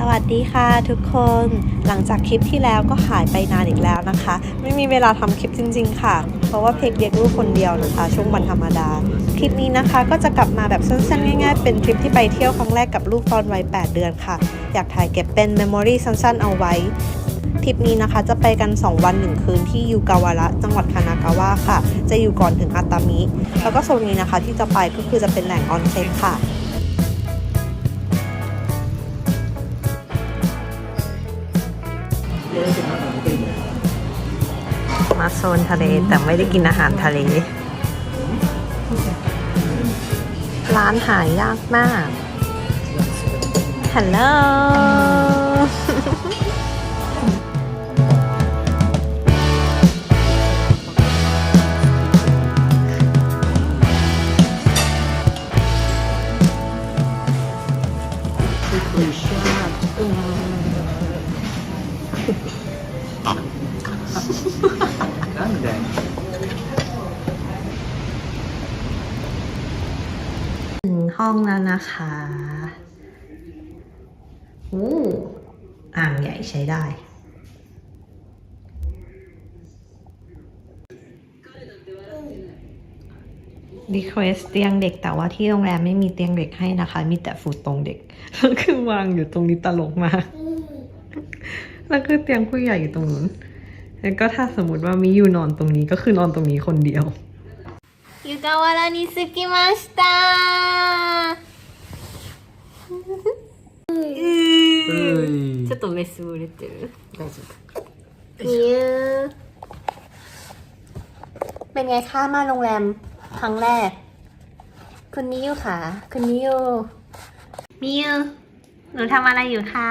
สวัสดีค่ะทุกคนหลังจากคลิปที่แล้วก็หายไปนานอีกแล้วนะคะ ไม่มีเวลาทำคลิปจริง ๆ ค่ะ เพราะว่าเพกเลี้ยงลูกคนเดียวนะคะ ช่วงวันธรรมดา คลิปนี้นะคะก็จะกลับมาแบบสั้นๆ ง่ายๆ เป็นทริปที่ไปเที่ยวครั้งแรกกับลูกตอนวัย 8 เดือนค่ะ อยากถ่ายเก็บเป็นเมมโมรีสั้นๆ เอาไว้ทริปนี้นะคะจะไปกัน 2 วัน 1 คืนที่ยูกาวาระจังหวัดคานากาวะค่ะ จะอยู่ก่อนถึงอาตามิ แล้วก็โซนนี้นะคะที่จะไปก็คือจะเป็นแหล่งออนเซ็นค่ะ มาโซนทะเลแต่ไม่ได้กินอาหารทะเล ร้านหายยากมาก ฮัลโหล ห้องแล้วนะคะโอ้อ่างใหญ่ใช้ได้ รีเควสเตียงเด็กแต่ว่าที่โรงแรมไม่มีเตียงเด็กให้นะคะ มีแต่ฟูตรงเด็กแล้วคือวางอยู่ตรงนี้ตลกมากแล้วคือเตียงผู้ใหญ่อยู่ตรงนู้นแล้วก็ถ้าสมมติว่ามีอยู่นอนตรงนี้ก็คือนอนตรงนี้คนเดียว 湯河原に着きましたちょっと目つぶれてる大丈夫ニュー เป็นไงคะมาโรงแรมครั้งแรก คุณนิวค่ะ คุณนิวนิวหนูทำอะไรอยู่คะ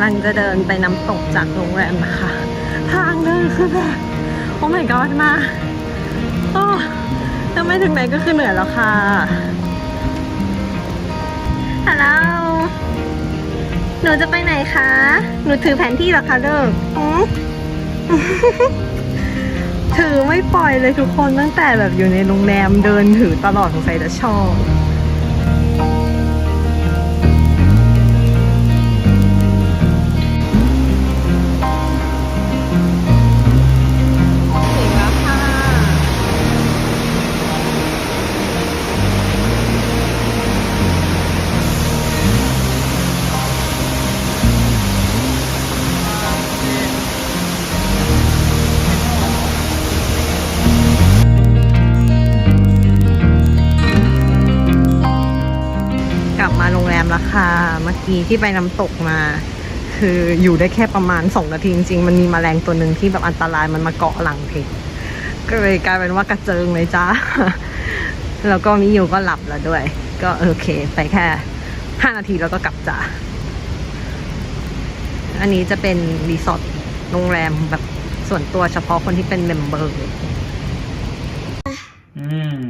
ำลังจะเดินไปน้ำตกจากโรงแรมนะคะ ทางเดินคือแบบโอ้ my god มากโอ้ถ้าไม่ถึงไหนก็คือเหนื่อยแล้วค่ะฮัลโหลหนูจะไปไหนคะ หนูถือแผนที่หรอคะเลิกอืมถือไม่ปล่อยเลยทุกคนตั้งแต่แบบอยู่ในโรงแรมเดินถือตลอดสงสัยจะชอบ บมาโรงแรมแล้วค่ะเมื่อกี้ที่ไปน้ำตกมา คืออยู่ได้แค่ประมาณ 2 นาทีจริงๆ มันมีแมลงตัวหนึ่งที่แบบอันตรายมันมาเกาะหลังเพกก็เลยกลายเป็นว่ากระเจิงเลยจ้า แล้วก็มิยูก็หลับแล้วด้วย ก็โอเค ไปแค่ 5 นาทีแล้วก็กลับจ้าอันนี้จะเป็นรีสอร์ทโรงแรมแบบส่วนตัวเฉพาะคนที่เป็นเมมเบอร์うん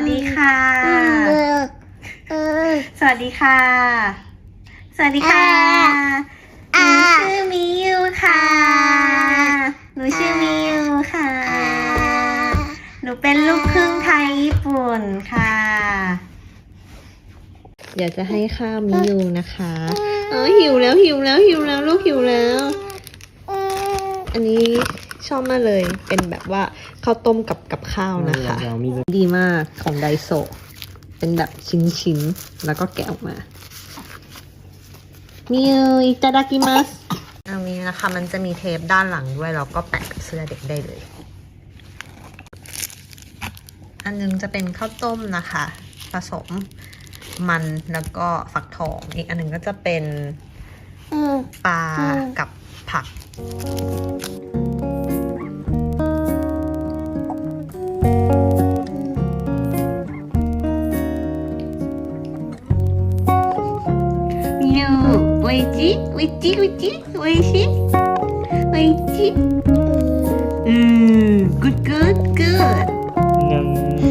สวัสดีค่ะ สวัสดีค่ะ สวัสดีค่ะ หนูชื่อมิยูค่ะ หนูชื่อมิยูค่ะ หนูเป็นลูกครึ่งไทยญี่ปุ่นค่ะ เดี๋ยวจะให้ข้าวมิยูนะคะ เออหิวแล้วหิวแล้วหิวแล้วลูกหิวแล้ว อันนี้ ชอบมากเลย เป็นแบบว่าข้าวต้มกับกับข้าวนะคะ ดีมากของไดโซเป็นแบบชิ้นๆ แล้วก็แกะออกมามิวอิตาดากิมัสอันนี้นะคะ มันจะมีเทปด้านหลังด้วยแล้วก็แปะกับเสื้อเด็กได้เลย อันนึงจะเป็นข้าวต้มนะคะ ผสมมันแล้วก็ฝักทอง อีกอันนึงก็จะเป็นปลากับผัก 유 왜지? 왜지? 왜지? 왜지? 왜지? 음, 굿, 굿, 굿. 냠.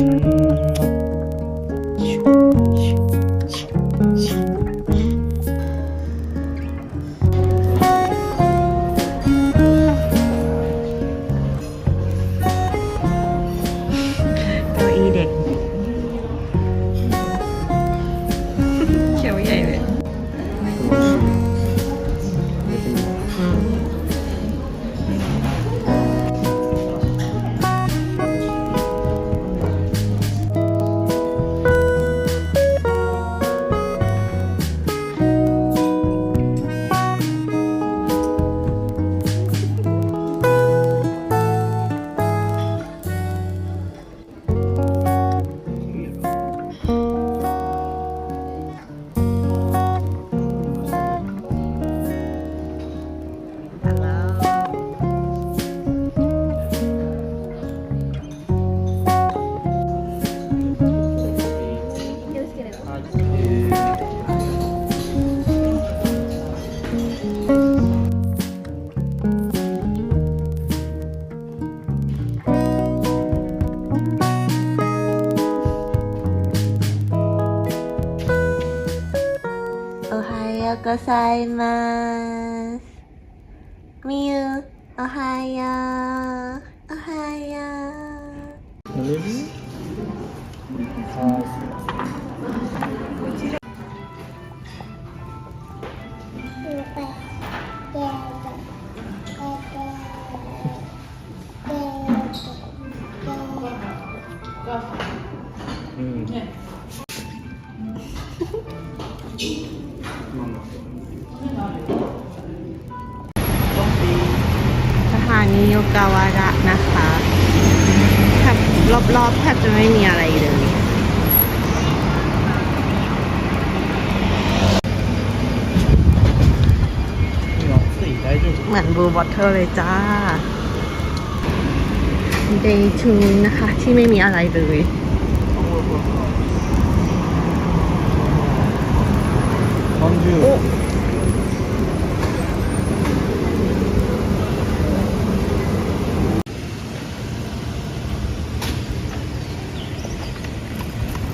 ようございます。みゆ、おはよう。おはよう。 โอกาวาระนะคะแถบรอบๆแทบจะไม่มีอะไรเลยเหมือนบูวอเทอร์เลยจ้า day two นะคะ ที่ไม่มีอะไรเลยโอ้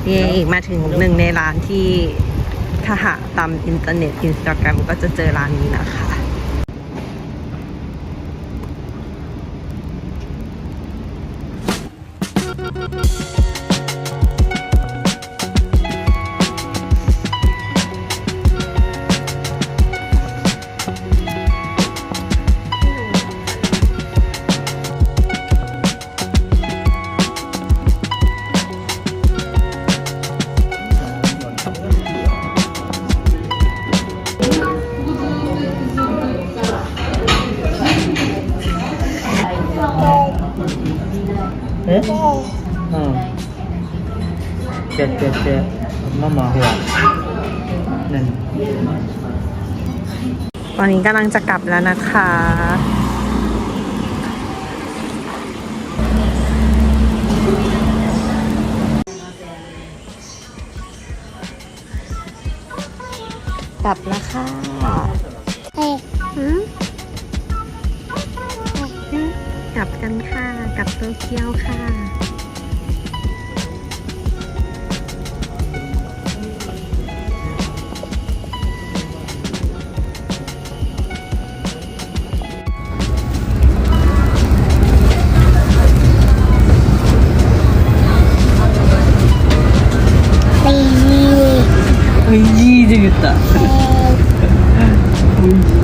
นี่มาถึงหนึ่งในร้านที่ถ้าหาตามอินเทอร์เน็ตอินสตาแกรมก็จะเจอร้านนี้นะคะ อืมเจ็ดเจ็ดเจ็ดมาหมอหัวหนึ่งตอนนี้กำลังจะกลับแล้วนะคะ กลับแล้วค่ะเฮ้ย กลับกันค่ะ กลับโตเกียวค่ะ おいしいって言ったおいしい